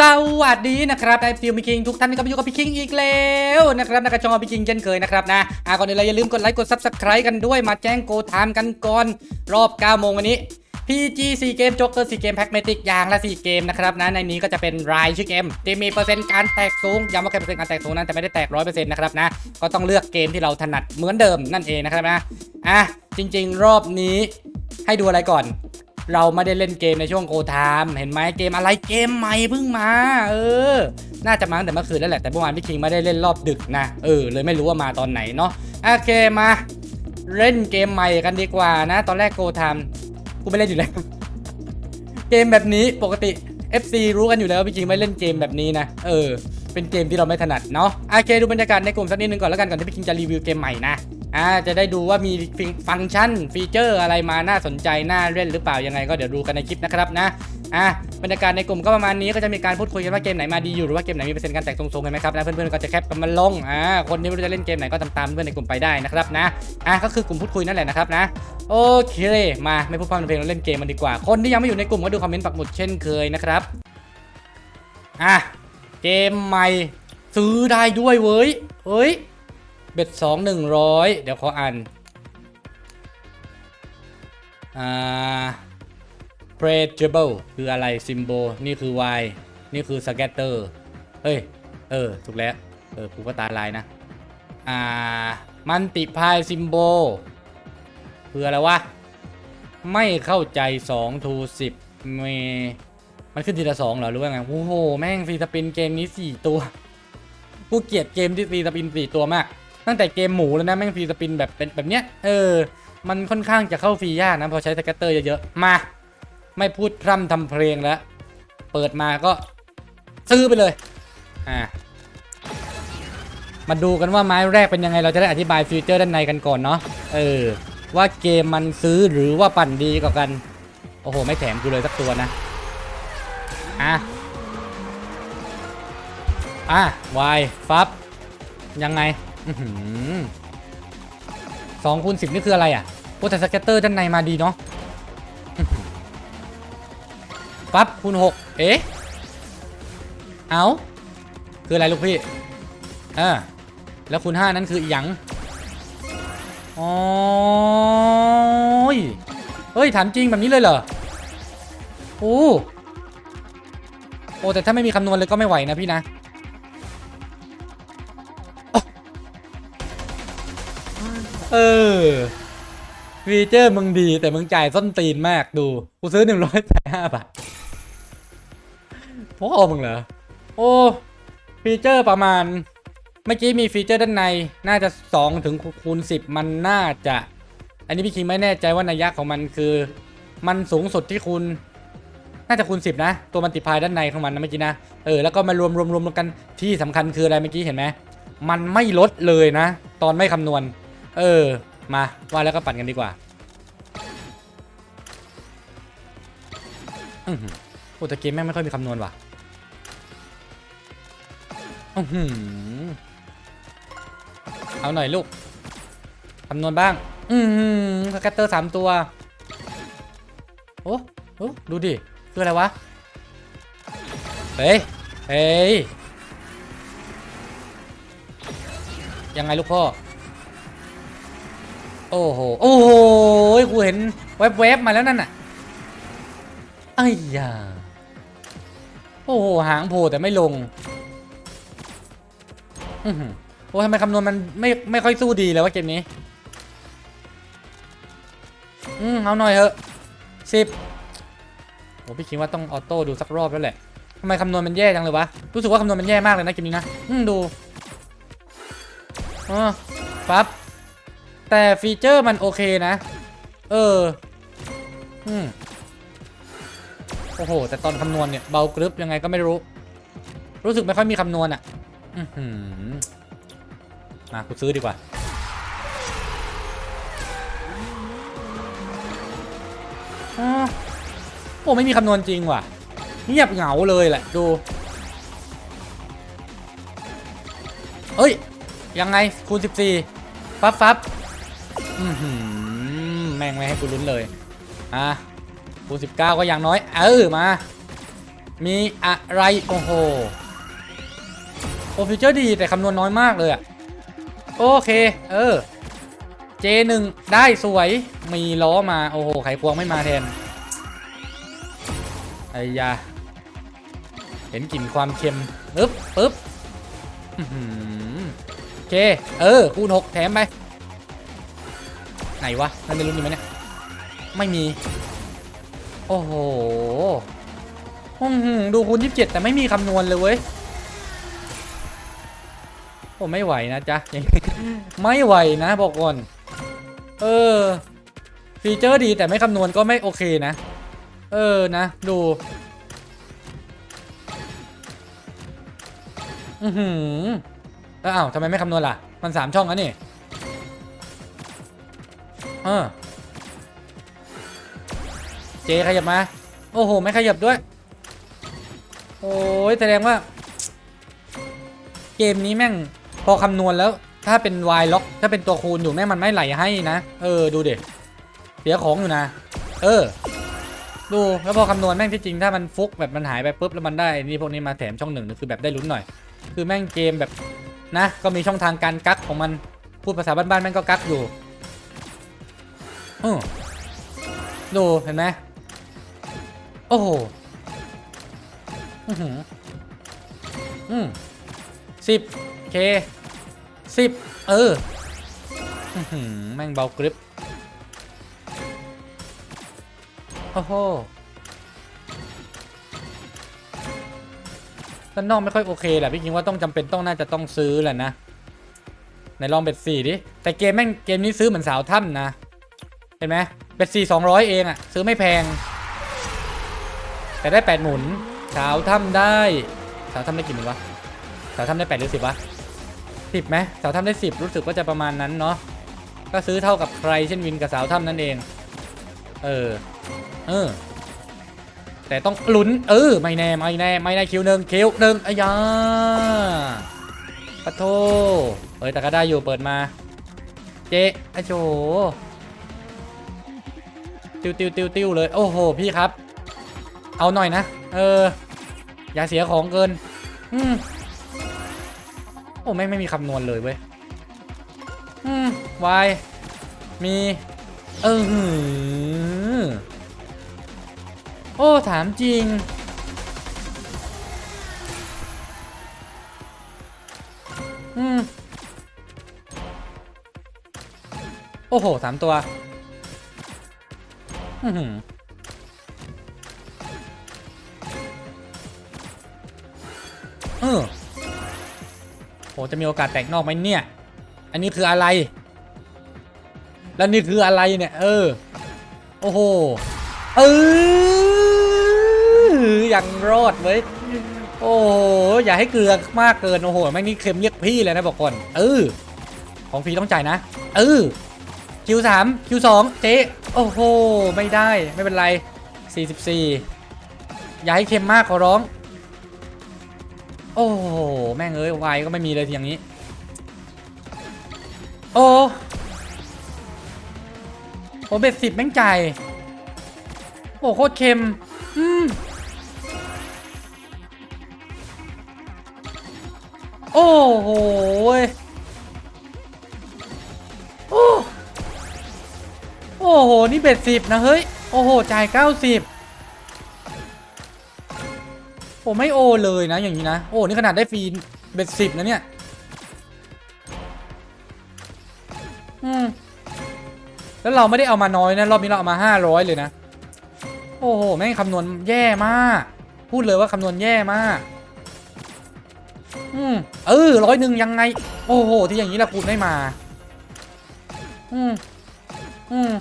สวัสดีนะครับไอฟิวมิคิงทุกท่านก็มาอยู่กับพี่คิงอีกแล้วนะครับนักระชองพี่คิงเช่นเคยนะครับนะอ่าก่อนอื่นเลยอย่าลืมกดไลค์กด Subscribe กันด้วยมาแจ้งโกทามกันก่อนรอบ9โมงวันนี้ PG 4 เกม Joker 4เกมแพ็กเมติกอย่างละ 4 เกมนะครับนะในนี้ก็จะเป็นรายชื่อเกมที่มีเปอร์เซ็นต์การแตกสูงย้ำว่าแค่เปอร์เซ็นต์การแตกสูงนั้นแต่ไม่ได้แตกร้อยเปอร์เซ็นต์นะครับนะก็ต้องเลือกเกมที่เราถนัดเหมือนเดิมนั่นเองนะครับนะอะจริง ๆ รอบนี้ให้ดูอะไรก่อน เราไม่ได้เล่นเกมในช่วงโกไทามเห็นไหมเกมอะไรเกมใหม่เพิ่งมา เออ น่าจะมาตั้งแต่เมื่อคืนแล้วแหละแต่เมื่อวานพี่คิงไม่ได้เล่นรอบดึกนะเออเลยไม่รู้ว่ามาตอนไหนเนาะโอเคมาเล่นเกมใหม่กันดีกว่านะ ตอนแรกโกไทาม กูไม่เล่นอยู่แล้ว เกมแบบนี้ปกติ FC รู้กันอยู่แล้วว่าพี่คิงไม่เล่นเกมแบบนี้นะ เออ เป็นเกมที่เราไม่ถนัดเนาะ โอเค ดูบรรยากาศในกลุ่มสักนิดนึงก่อนแล้วกันก่อนที่พี่คิงจะรีวิวเกมใหม่นะ อ่าจะได้ดูว่ามีฟังก์ชันฟีเจอร์อะไรมาน่าสนใจน่าเล่นหรือเปล่ายังไงก็เดี๋ยวดูกันในคลิปนะครับนะอะบรรยากาศในกลุ่มก็ประมาณนี้ก็จะมีการพูดคุยกันว่าเกมไหนมาดีอยู่หรือว่าเกมไหนมีเปอร์เซ็นต์การแตกทรงๆกันไหมครับนะเพื่อนๆก็จะแคปกันมาลงอ่าคนที่ไม่รู้จะเล่นเกมไหนก็ตามๆเพื่อนในกลุ่มไปได้นะครับนะอะก็คือกลุ่มพูดคุยนั่นแหละนะครับนะโอเคมาไม่พูดพร่ำเพลงเราเล่นเกมมันดีกว่า คนที่ยังไม่อยู่ในกลุ่มก็ดูคอมเมนต์ปักหมุดเช่นเคยนะครับอะเกมใหม่ซื้อได้ด้วยเว้ยเฮ้ย เบ็ดสองหนึ่งร้อยเดี๋ยวขออ่านอ่า p r e d a b l e คืออะไร symbol นี่คือ y นี่คือ scatter เฮ้ย เออ ถูกแล้ว เออกูก็ตาลายนะ อ่า multiply symbol คืออะไรวะ ไม่เข้าใจ2 to 10เมมันขึ้นทีละสองเหรอ หรือว่าไง โอ้โห แม่งฟรีสปินเกมนี้ 4 ตัว กูเกลียดเกมที่ฟรีสปิน 4 ตัวมาก ตั้งแต่เกมหมูแล้วนะแม่งฟรีสปินแบบเป็นแบบเนี้ยเออ มันค่อนข้างจะเข้าฟรียากนะพอใช้สแกตเตอร์เยอะๆมา ไม่พูดพร่ำทำเพลงแล้ว เปิดมาก็ซื้อไปเลยอ่ามาดูกันว่าไม้แรกเป็นยังไงเราจะได้อธิบายฟีเจอร์ด้านในกันก่อนเนาะเออ ว่าเกมมันซื้อหรือว่าปั่นดีกว่ากัน โอ้โห ไม่แถมกูเลยสักตัวนะอะอะวายฟับยังไง สองคูณสิบนี่คืออะไรอะโอ้แต่สเก็ตเตอร์ด้านในมาดีเนาะปั๊บคูณหกเอ๊ะ เอาคืออะไรลูกพี่อ่าแล้วคูณห้านั้นคืออีหยังอ๋อยเฮ้ยถามจริงแบบนี้เลยเหรอโอ้โอ้แต่ถ้าไม่มีคำนวณเลยก็ไม่ไหวนะพี่นะ เออฟีเจอร์มึงดีแต่มึงจ่ายส้นตีนมากดู กูซื้อหนึ่งร้อยแปดห้าบาทพ่อมึงเหรอ โอ้ฟีเจอร์ประมาณ เมื่อกี้มีฟีเจอร์ด้านใน น่าจะ 2 ถึงคูณ 10 มันน่าจะ อันนี้พี่คิงไม่แน่ใจว่านัยยะของมันคือ มันสูงสุดที่คูณน่าจะคูณ 10 นะ ตัวมันติพายด้านในของมันนะเมื่อกี้นะ เออ แล้วก็มารวมรวมรวมกันที่สำคัญคืออะไรเมื่อกี้เห็นไหม มันไม่ลดเลยนะ ตอนไม่คำนวณ เออ มาว่าแล้วก็ปั่นกันดีกว่าอือหือโอ้แต่เกมแม่งไม่ค่อยมีคำนวณว่ะอือหือเอาหน่อยลูกคำนวณบ้าง อือหือสแกตเตอร์สามตัว โอ้โอ้ดูดิ คืออะไรวะ เฮ้ย เฮ้ย ยังไงลูกพ่อ โอ้โห โอ้โหกูเห็นแวบๆมาแล้วนั่นน่ะไอ้ยาโอ้โห หางโผล่แต่ไม่ลงอือหือโอ้ทำไมคำนวณมันไม่ไม่ค่อยสู้ดีเลยวะเกมนี้ อืมเอาหน่อยเถอะสิบโอ้พี่คิดว่าต้องออโต้ดูสักรอบแล้วแหละทำไมคำนวณมันแย่จังเลยวะ รู้สึกว่าคำนวณมันแย่มากเลยนะเกมนี้นะ อืมดูอ๋อปั๊บ แต่ฟีเจอร์มันโอเคนะ เออ อืม โอ้โห แต่ตอนคำนวณเนี่ย เบากรึบยังไงก็ไม่รู้ รู้สึกไม่ค่อยมีคำนวณอะ อือหือมากูซื้อดีกว่า โอ้ไม่มีคำนวณจริงว่ะเงียบเหงาเลยแหละ ดู เอ้ย ยังไงคูณ 14 ฟับฟับ แม่งไม่ให้กูลุ้นเลย อะคูณ19ก็อย่างน้อย เออมา มีอะไร โอ้โห โอฟิวเจอร์ดีแต่คำนวณน้อยมากเลยอะโอเค เออ J1 ได้สวย มีล้อมา โอ้โห ไขควงไม่มาแทนไอ้ยา เห็นกลิ่นความเค็มปึ๊บปึ๊บอื้อหือโอเค เออ คูณหกแถมไป ไหนวะนั่นเป็นรุ่นนี้ไหมเนี่ย ไม่มี โอ้โหอื้อหือดูคูณ27แต่ไม่มีคำนวณเลยเว้ยโอ้ไม่ไหวนะจ๊ะ ไม่ไหวนะบอกก่อน เออ ฟีเจอร์ดีแต่ไม่คำนวณก็ไม่โอเคนะ เออนะ ดู อือหือแล้วอ้าวทำไมไม่คำนวณล่ะ มันสามช่องแล้วนี่ เออเจขยับมา โอ้โห ไม่ขยับด้วย โอ้ยแสดงว่า เกมนี้แม่งพอคำนวณแล้ว ถ้าเป็น y ล็อก ถ้าเป็นตัวคูณอยู่แม่งมันไม่ไหลให้นะ เออ ดูเด็เสียของอยู่นะ เออ ดูแล้วพอคำนวณแม่งที่จริงถ้ามันฟุกแบบมันหายไปปุ๊บแล้วมันได้ นี่พวกนี้มาแถมช่องหนึ่งนี่คือแบบได้ลุ้นหน่อย คือแม่งเกมแบบนะ ก็มีช่องทางการกักของมันพูดภาษาบ้านๆแม่งก็กักอยู่ อือดูเห็นไหมโอ้โหอือหืออืมสิบเคสิบเอออื้อหือแม่งเบากริปโอ้โหด้านนอกไม่ค่อยโอเคแหละพี่คิดว่าต้องจำเป็นต้องน่าจะต้องซื้อแหละนะไหนลองเบ็ดสี่ดิแต่เกมแม่งเกมนี้ซื้อเหมือนสาวถ้ำนะ เห็นไหมเบ็ดสี่สองร้อยเองอะซื้อไม่แพง แต่ได้แปดหมุน สาวถ้ำได้ สาวถ้ำได้กี่หมุนวะ สาวถ้ำได้แปดหรือสิบวะสิบไหมสาวถ้ำได้สิบรู้สึกว่าจะประมาณนั้นเนาะ ก็ซื้อเท่ากับใครเช่นวินกับสาวถ้ำนั่นเอง เออ เออ แต่ต้องลุ้น เออ ไม่แน่ ไม่แน่ ไม่ได้คิวหนึ่งคิวหนึ่งอยาปะโทเอ้ยแต่ก็ได้อยู่เปิดมา เจ๊อโจ ติวติวติวติวเลย โอ้โห พี่ครับ เอาหน่อยนะ เออ อย่าเสียของเกิน อืมโอ้ไม่ไม่มีคำนวณเลยเว้ย อืม y มี เออหือโอ้ ถามจริงอืมโอ้โหสามตัว เออโหจะมีโอกาสแตกนอกไหมเนี่ย อันนี้คืออะไร แล้วนี่คืออะไรเนี่ย เออ โอ้โห เออยังรอดเว้ย โอ้โหอย่าให้เกลือมากเกิน โอ้โห แม่งนี่เค็มเรียกพี่เลยนะบอกก่อน เออ ของฟรีต้องจ่ายนะ เออคิวสามคิวสองเจ๊ โอ้โห ไม่ได้ไม่เป็นไร 44 อย่าให้เค็มมากขอร้อง โอ้โห แม่งเอ้ยวายก็ไม่มีเลยทีอย่างนี้ โอ้โหเบ็ดสิบแม่งใจโอ้โคตรเค็ม อืมโอ้โห อ้โห นี่เบ็ดสิบนะเฮ้ย โอ้โห จ่ายเก้าสิบโอ้ไม่โอเลยนะอย่างนี้นะ โอ้ นี่ขนาดได้ฟรีเบ็ดสิบนะเนี่ย อืม แล้วเราไม่ได้เอามาน้อยนะ รอบนี้เราเอามาห้าร้อยเลยนะ โอ้โห แม่งคำนวณแย่มาก พูดเลยว่าคำนวณแย่มาก อืม เออร้อยหนึ่งยังไง โอ้โห ที่อย่างนี้ละคูณไม่มา อืม อืม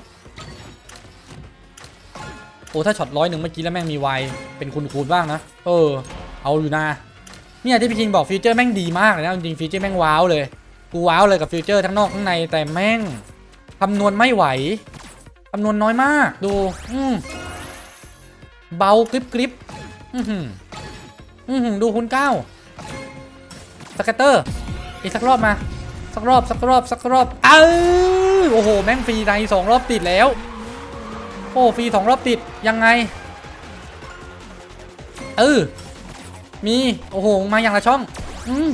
อ้ถ้าช็อตร้อยหนึ่งเมื่อกี้แล้วแม่งมีไวเป็นคูณคูณบ้างนะ เออ เอาอยู่นะเนี่ยที่พี่คิงบอกฟีเจอร์แม่งดีมากเลยนะจริงๆฟีเจอร์แม่งว้าวเลย กูว้าวเลยกับฟีเจอร์ทั้งนอกทั้งในแต่แม่งคำนวณไม่ไหวคำนวณน้อยมากดู อืมเบากริบกริบอือหืออือหือดูคูณเก้าสเกตเตอร์อีกสักรอบมา สักรอบสักรอบสักรอบเออโอ้โห แม่งฟรีในสองรอบติดแล้ว โอ้ฟรีสองรอบติดยังไง เออ มี โอ้โห มาอย่างละช่อง อืม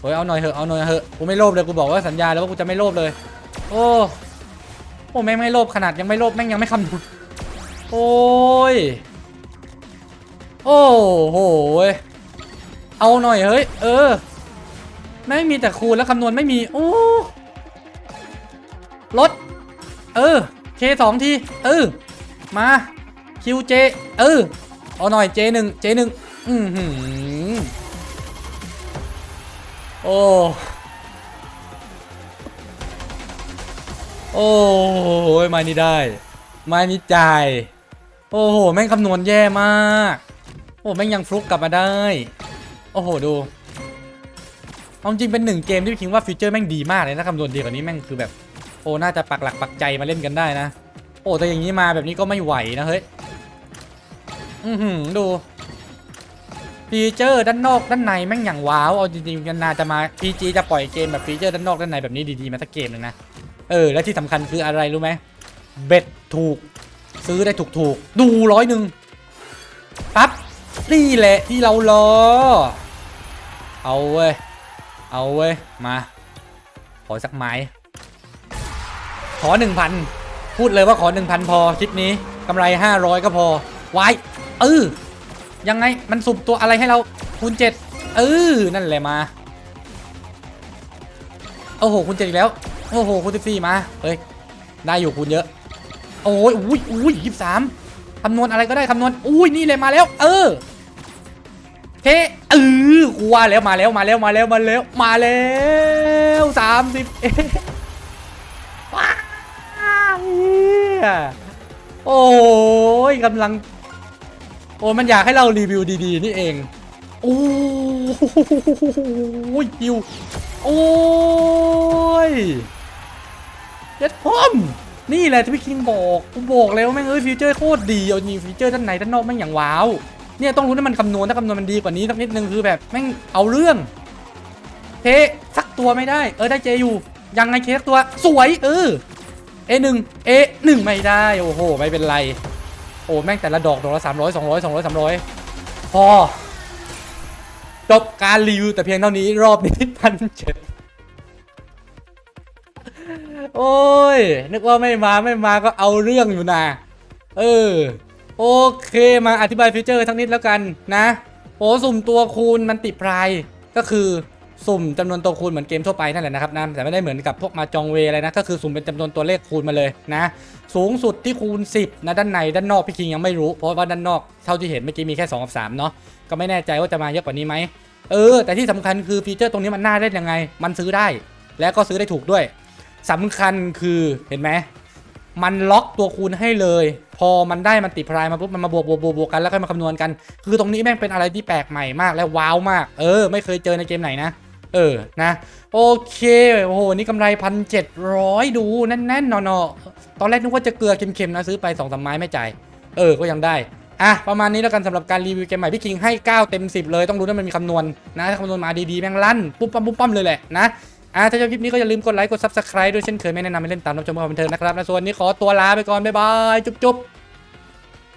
เฮ้ยเอาหน่อยเหอะเอาหน่อยเหอะกูไม่โลภเลยกูบอกว่าสัญญาแล้วว่ากูจะไม่โลภเลย โอ้โอ้แม่งไม่โลภขนาดยังไม่โลภแม่งยังไม่คำนวณโอ้ยโอ้โหเอาหน่อยเฮ้ยเออไม่มีแต่คูณแล้วคำนวณไม่มีโอ้ลดเออ เคสองทีเออมาคิวเจเออเอาหน่อยเจหนึ่งเจหนึ่งอือหือโอ้โอ้โหมานี่ได้มานี่จ่ายโอ้โห แม่งคำนวณแย่มาก โอ้แม่งยังฟลุกกลับมาได้ โอ้โห ดูเอาจริงเป็นหนึ่งเกมที่พิคิดว่าฟีเจอร์แม่งดีมากเลยนะคำนวณดีกว่านี้แม่งคือแบบ โอ้น่าจะปักหลักปักใจมาเล่นกันได้นะ โอ้แต่อย่างนี้มาแบบนี้ก็ไม่ไหวนะเฮ้ยอือหือดูฟีเจอร์ด้านนอกด้านในแม่งอย่างว้าวเอาจริงๆกันนาจะมา PG จะปล่อยเกมแบบฟีเจอร์ด้านนอกด้านในแบบนี้ดีๆมาสักเกมหนึ่งนะเออและที่สำคัญคืออะไรรู้ไหมเบ็ดถูก ซื้อได้ถูกถูกๆ ดูร้อยหนึ่งปั๊บนี่แหละที่เรารอ เอาเว้ย เอาเว้ย มา ขอสักไม้ ขอหนึ่งพันพูดเลยว่าขอหนึ่งพันพอคลิปนี้กำไรห้าร้อยก็พอไว้เออยังไงมันสุ่มตัวอะไรให้เราคูณเจ็ดเออนั่นแหละมา โอ้โหคูณเจ็ดอีกแล้ว โอ้โหคูณสิบสี่มาเฮ้ยได้อยู่คูณเยอะ โอ้ยอุ้ยอุ้ยยี่สามคำนวณอะไรก็ได้คำนวณอุ้ยนี่เลยมาแล้ว เออเฮเออกูว่าแล้วมาแล้วมาแล้วมาแล้วมาแล้วมาแล้วสามสิบเอะว้าวเหี้ ยโอ้ยกำลัง โอ้มันอยากให้เรารีวิวดีๆ นี่เอง โอ้ยฮิวโอ้ยเจ็ดพร้อมนี่แหละที่พี่คิงบอกกูบอกแล้วแม่งเอ้ยฟีเจอร์โคตรดีเอามีฟีเจอร์ด้านในด้านนอกแม่งอย่างว้าวเนี่ยต้องรู้ให้มันคำนวณถ้าคำนวณมันดีกว่านี้สักนิดนึงคือแบบแม่งเอาเรื่องเทสักตัวไม่ได้ เออได้เจอยู่ยังไงเคสตัวสวยเออ เอหนึ่งเอหนึ่งไม่ได้ โอ้โห ไม่เป็นไร โอ้แม่งแต่ละดอกดอกละสามร้อยสองร้อยสองร้อยสามร้อยพอ จบการรีวิวแต่เพียงเท่านี้รอบนี้พันเจ็ดโอ้ย นึกว่าไม่มาไม่มาก็เอาเรื่องอยู่นะเออ โอเคมาอธิบายฟีเจอร์ทั้งนิดแล้วกันนะโอ้สุ่มตัวคูณมันติพรายก็คือ สุ่มจำนวนตัวคูณเหมือนเกมทั่วไปนั่นแหละนะครับนะแต่ไม่ได้เหมือนกับพวกมาจองเวอะไรนะก็คือสุ่มเป็นจำนวนตัวเลขคูณมาเลยนะสูงสุดที่คูณ 10นะด้านในด้านนอกพี่คิงยังไม่รู้ เพราะว่าด้านนอกเท่าที่เห็นเมื่อกี้มีแค่2กับ3เนาะก็ไม่แน่ใจว่าจะมาเยอะกว่านี้ไหมเออ แต่ที่สำคัญคือฟีเจอร์ตรงนี้มันน่าเล่นยังไง มันซื้อได้ และก็ซื้อได้ถูกด้วยสำคัญคือเห็นไหมมันล็อกตัวคูณให้เลย พอมันได้มันติพรายมาปุ๊บมันมาบวกบวกบวกบวกกันแล้วค่อยมาคำนวณกัน คือตรงนี้แม่งเป็นอะไรที่แปลกใหม่มากและว้าวมาก เออ ไม่เคยเจอในเกมไหนนะ เออนะโอเคโอ้โหนี่กำไรพันเจ็ดร้อยดูแน่นๆนอๆตอนแรกนึกว่าจะเกลือเค็มๆนะซื้อไปสองสามไม้ไม่จ่ายเออก็ยังได้อะประมาณนี้แล้วกันสำหรับการรีวิวเกมใหม่พี่คิงให้ 9 เต็ม 10 เลยต้องรู้ว่ามันมีคำนวณนะถ้าคำนวณมาดีๆ แม่งลั่น ปุ๊บปั๊มปุ๊บปั๊มเลยแหละนะอ่าถ้าชอบคลิปนี้ก็อย่าลืมกดไลค์กด subscribe ด้วยเช่นเคยไม่แนะนำให้เล่นตามรับชมความบันเทิงนะครับและส่วนนี้ขอตัวลาไปก่อน บ๊ายบาย จุ๊บ